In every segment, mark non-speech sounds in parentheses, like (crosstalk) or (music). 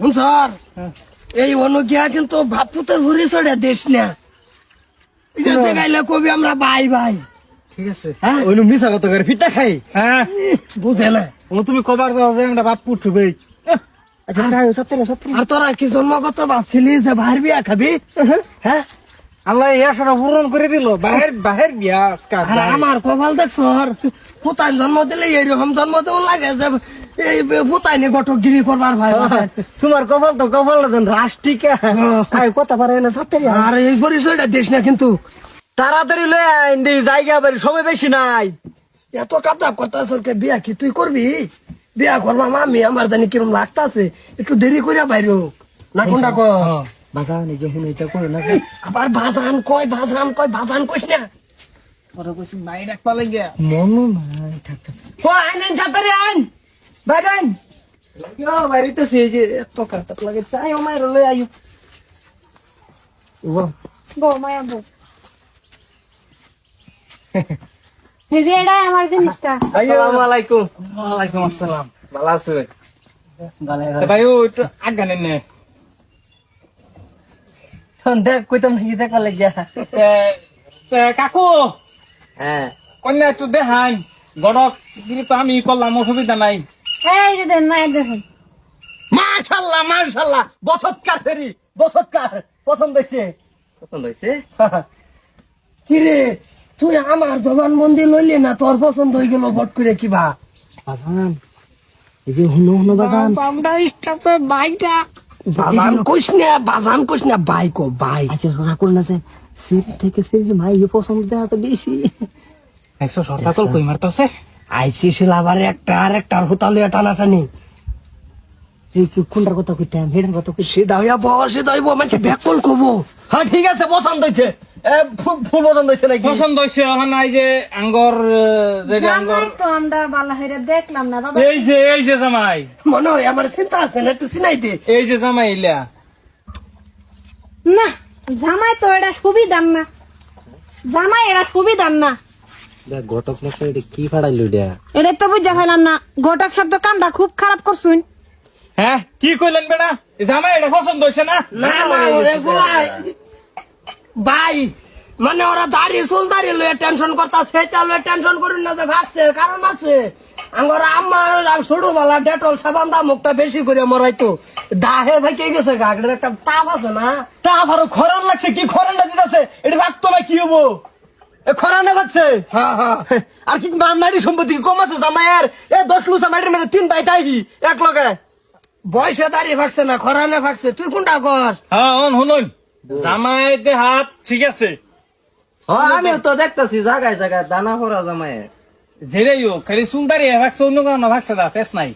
শুন স্যার। হ্যাঁ। এই অনুজ্ঞা কিন্তু ভাপুতের ভরি চড়ে দেশ না গাইলে কবি আমরা ভাই ভাই ঠিক আছে। হ্যাঁ? ওই মিশা কত করে ফিটা খাই। হ্যাঁ। বুঝে না। ও তুমি কবার দাও যে আমরা বাপ পুঠবে আচ্ছা তাই সত্যি সত্যি আর তোরা কি জন্মগত বাছিলি যে ভার বিয়া খাবি? হ্যাঁ? আল্লাহ এই আশাটা পূরণ করে দিল। বাহির বাহির বিয়া আমার কপাল দেখ সর পুতান জন্ম দিলে এরকম জন্ম দেওয়া লাগে যে এই পুতাইনি গঠকগিরি করবার ভাই তোমার কপাল তো কপাল রাষ্ট্রিকা। আই কথা পারে না সত্যি আর এই পরিচয়টা দেশ না কিন্তু। তাড়াতাড়ি লয়ে আইন দি জায়গা বাড়ি সময় বেশি নাই। এত কাপতাপ করতেছ বিয়া কি তুই করবি? বিয়া করবা আমি আমার জানি কিরম লাগতাছে। একটু দেরি করিয়া বাইর। হোক না কোনটা ক বাজা নিজে হুন এটা করে না আবার বাজান কয় বাজান কয় বাজান কইস না। ওরা কইছি মাই ডাকপা লাগিয়া মনো নাই থাক থাক। ও আইন আইন তাড়াতাড়ি আইন। আইন। ইয়া বাড়িতে সে যে এত কাটাপ লাগে। চাই আমার লয়ে আইও ও বউ। মায়া বউ। রেডাই আমার জিনিসটা। আসসালামু আলাইকুম। ওয়ালাইকুম আসসালাম। ভালো আছে? ভাই ও একটু আজ্ঞা নে। দেখ কইতাম নাকি দেখা লাগিয়া? কাকু! হ্যাঁ। কন্যা একটু দেখান। গড়ক কিন্তু আমি করলাম অসুবিধা নাই। এই যে দেন মায়ের দেখুন। মাশাআল্লাহ মাশাআল্লাহ বসতকার সেরি বসতকার পছন্দ হইছে পছন্দ হইছে (laughs) কিরে তুই আমার জবানবন্দি লইলি না তোর পছন্দ হয়ে গেল বট করে কিবা? বাজান এই যে হুনো হুনো বাজান। ইচ্ছা বাইটা। বাজান কইস না বাজান কইস না বাই কো বাই। আচ্ছা রাকুল না যে সিট থেকে সিট মাই পছন্দ দেওয়া তো বেশি। একশো সরকার কই মারতাছে আইসি সিলাবার একটা আর একটা হুতালে টানাটানি। এই কি কোনটার কথা কইতাম হেডার কথা কই সিধা হইয়া বহ সিধা হইব মানে ব্যাকল কবো হ্যাঁ ঠিক আছে পছন্দ হইছে। এ, ফুল পছন্দ হইছে নাকি? পছন্দ হয়েছে এখন এই যে আঙ্গর জামাই তো আমরা বালা হইরা দেখলাম না বাবা। এই যে এই যে জামাই। মনে হয় আমার চিন্তা আছে না একটু চিনাই দে। এই যে জামাই ইলা। না জামাই তো এটা সুবিধার না। জামাই এটা সুবিধার না। ঘটক না এটা কি ফাড়াইলো এটা? এটা তো বুঝা ফেলাম না। ঘটক শব্দ কানটা খুব খারাপ করছুন। হ্যাঁ কি কইলেন বেটা? এই জামাই এটা পছন্দ হয়েছে না? না না ভাই মানে ওরা দাড়ি চুল দাড়ি লয়ে টেনশন করতা সেটা লয়ে টেনশন করুন না যে ভাগছে কারণ আছে। আমার আমার ছোট বেলা ডেটল সাবান দা মুখটা বেশি করে মরাইতো। দাহে ভাই কে গেছে গাগড়ের একটা তাপ আছে না? তা আবারও খরান লাগছে কি খরান না দিতেছে? এটা ভাগতো না কি হব? এ খরানে ভাগছে হ্যাঁ হ্যাঁ। আর কি মারি সম্পত্তি কম আছে জামাইয়ের? এ দশ লুসা মাটির মধ্যে তিন বাইটা আইবি এক লগে। বয়সে দাড়ি ভাগছে না খরানে ভাগছে। তুই কোনটা কর হ্যাঁ অন শুনুন। জামাই দে হাত ঠিক আছে? আমি তো দেখতেছি জায়গায় জায়গায় দানা ভরা জামাইয়ের। যেটাই হোক খালি সুন্দরী ভাগছে অন্য কোনো ভাগছে না ফেস নাই।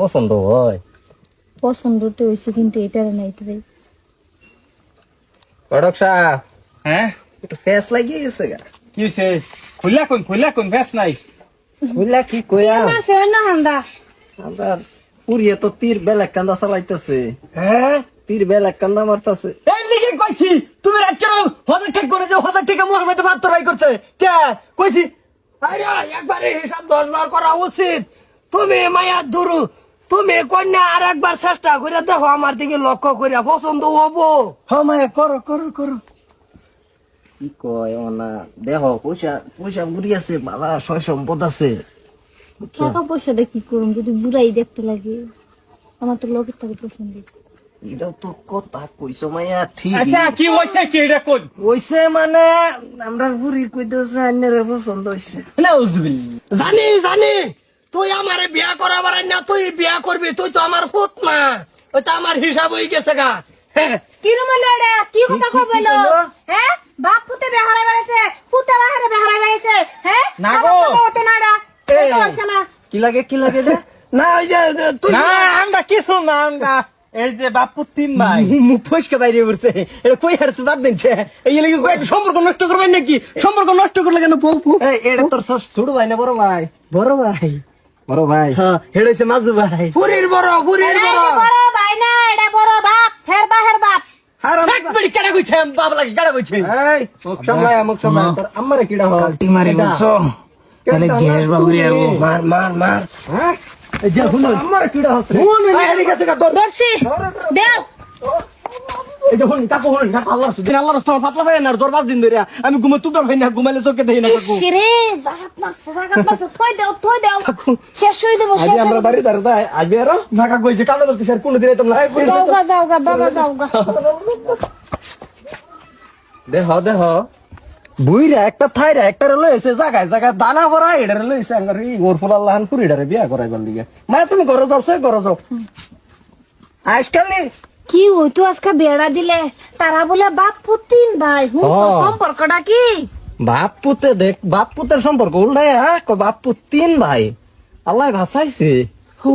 পছন্দ হয়। পছন্দ তো হয়েছে কিন্তু এটার নাই তো রে পড়ক সাহেব হ্যাঁ একটু ফেস লাগিয়ে গেছে গা। কি হয়েছে খুললা কোন খুললা কোন ফেস নাই। বুঝলা কি কইয়া না হান্দা। আমরা পুরিয়ে তো তীর বেলা কান্দা চালাইতেছে। হ্যাঁ তীর বেলা কান্দা মারতাছে। এই কইছি তুমি রাত কেন হজার ঠিক করে যে হজার ঠিক মোর মধ্যে ভাত তরাই করছে। কে? কইছি আরে একবারে হিসাব দশ বার করা উচিত। তুমি মায়া দুরু তুমি কন্যা আর একবার চেষ্টা করে দেখো আমার দিকে লক্ষ্য করে পছন্দ হব। হ্যাঁ মায়া করো করো করো। কি কয় না দেহ পয়সা পয়সা বুড়ি আছে বাবা সয় সম্পদ আছে। টাকা পয়সা দিয়ে কি করুম? যদি বুড়াই দেখতে লাগে আমার তো লোকের তাকে পছন্দ এটাও তো কথা কইছো মায়া ঠিক। আচ্ছা কি হয়েছে কি এটা কোন কইছে মানে আমরা বুড়ি কইতেছে আন্যের পছন্দ হইছে। না উজবিল্লা জানি জানি। তুই আমার বিয়া করাবার না তুই বিয়া করবি তুই তো আমার পুত না। ওই তো আমার হিসাব হয়ে গেছে গা। হ্যাঁ। কি রুমে লড়ে কি কথা কইলো? হ্যাঁ? বাপ পুতে বেহারাই বেড়াইছে পুতে বাহারে বেহারাই বেড়াইছে হ্যাঁ? না গো। তো না কি লাগে কি লাগে না ওই যে তুই না আমরা কিছু না আমরা এই যে বাপু তিন ভাই। (laughs) মুখ ফসকে বাইরে পড়ছে। এটা কই হারছে? বাদ দিচ্ছে এই লাগে কই একটা সম্পর্ক নষ্ট করবেন নাকি? সম্পর্ক নষ্ট করলে কেন বউ বউ এটা তোর ছোট ভাই না বড় ভাই? বড় ভাই। বড় ভাই। হ্যাঁ হেড হইছে মাজু ভাই। পুরীর বড় পুরীর বড়। বড় ভাই না এটা বড় বাপ। হের বা হের বাপ। মিনিট কেডা হয়? মারি মার মার মার। হ্যাঁ? যে হুন আমার কিডা হচ্ছে হুন এদিকে আছে কা তোর দেও। এই হুন কাকু হুন কাকু আল্লাহ দিন আল্লাহ রাস্তা পাতলা ভাই না তোর পাঁচ দিন ধরে আমি ঘুমে তুটার ভাই না ঘুমাইলে চোখে দেখি না কাকু। শিরে জাগাত মারছে জাগাত মারছে। থই দেও থই দেও। শেষ হই দেবো শেষ আজ হই আমরা দেবো। বাড়ি দাঁড়া দাই আজ বেরো না কাকু এই যে কালো করতেছে আর কোনো দিনে তোমরা যাও গা যাও গা বাবা যাও গা। দেহ দেহ। বুইরা একটা থাইরা একটা রে লইছে জায়গায় জায়গায় দানা ভরা এটা রে লইছে আঙ্গার এই ওর ফুল আল্লাহ কুড়িটা রে বিয়া করাইবার লিগে। মা তুমি ঘরে যাও সে ঘরে যাও। আজকাল নি কি হইতো আজকে বেড়া দিলে? তারা বলে বাপ পুতিন ভাই হুম। সম্পর্কটা কি? বাপ পুতে দেখ বাপ পুতের সম্পর্ক উল্টায় হ্যাঁ? বাপ পুত তিন ভাই। আল্লাহ ভাসাইছে হু